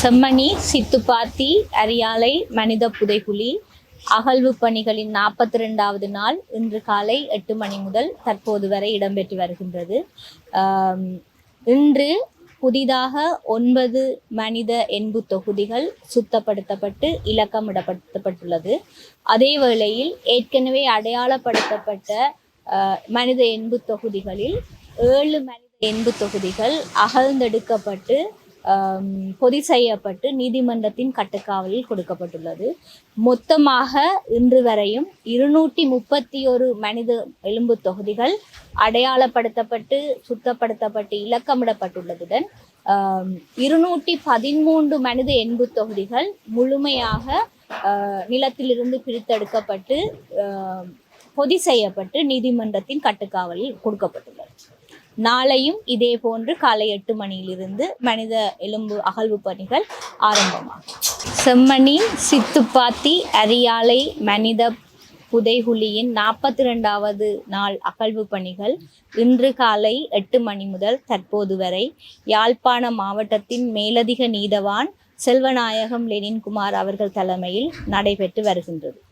செம்மணி சித்துப்பாத்தி அரியாலை மனித புதைகுழி. அகழ்வு பணிகளின் நாற்பத்தி ரெண்டாவது நாள் இன்று காலை எட்டு மணி முதல் தற்போது வரை இடம்பெற்று வருகின்றது. இன்று புதிதாக ஒன்பது மனித எண்பு தொகுதிகள் சுத்தப்படுத்தப்பட்டு இலக்கமிடப்படுத்தப்பட்டுள்ளது அதே வேளையில் ஏற்கனவே அடையாளப்படுத்தப்பட்ட மனித எண்பு தொகுதிகளில் ஏழு மனித எண்பு தொகுதிகள் அகழ்ந்தெடுக்கப்பட்டு பொதி செய்யப்பட்டு நீதிமன்றத்தின் கட்டுக்காவலில் கொடுக்கப்பட்டுள்ளது. மொத்தமாக இன்று வரையும் இருநூற்றி முப்பத்தி ஒரு மனித எலும்பு தொகுதிகள் அடையாளப்படுத்தப்பட்டு சுத்தப்படுத்தப்பட்டு இலக்கமிடப்பட்டுள்ளதுடன் இருநூற்றி பதிமூன்று மனித எண்பு தொகுதிகள் முழுமையாக நிலத்திலிருந்து பிரித்தெடுக்கப்பட்டு பொதி செய்யப்பட்டு நீதிமன்றத்தின் கட்டுக்காவலில் கொடுக்கப்பட்டுள்ளது. நாளையும் இதே போன்று காலை எட்டு மணியிலிருந்து மனித எலும்பு அகழ்வு பணிகள் ஆரம்பமாகும். செம்மணி சித்துப்பாத்தி அரியாலை மனித புதைகுழியின் நாற்பத்தி ரெண்டாவது நாள் அகழ்வு பணிகள் இன்று காலை எட்டு மணி முதல் தற்போது வரை யாழ்ப்பாண மாவட்டத்தின் மேலதிக நீதவான் செல்வநாயகம் லெனின்குமார் அவர்கள் தலைமையில் நடைபெற்று வருகின்றது.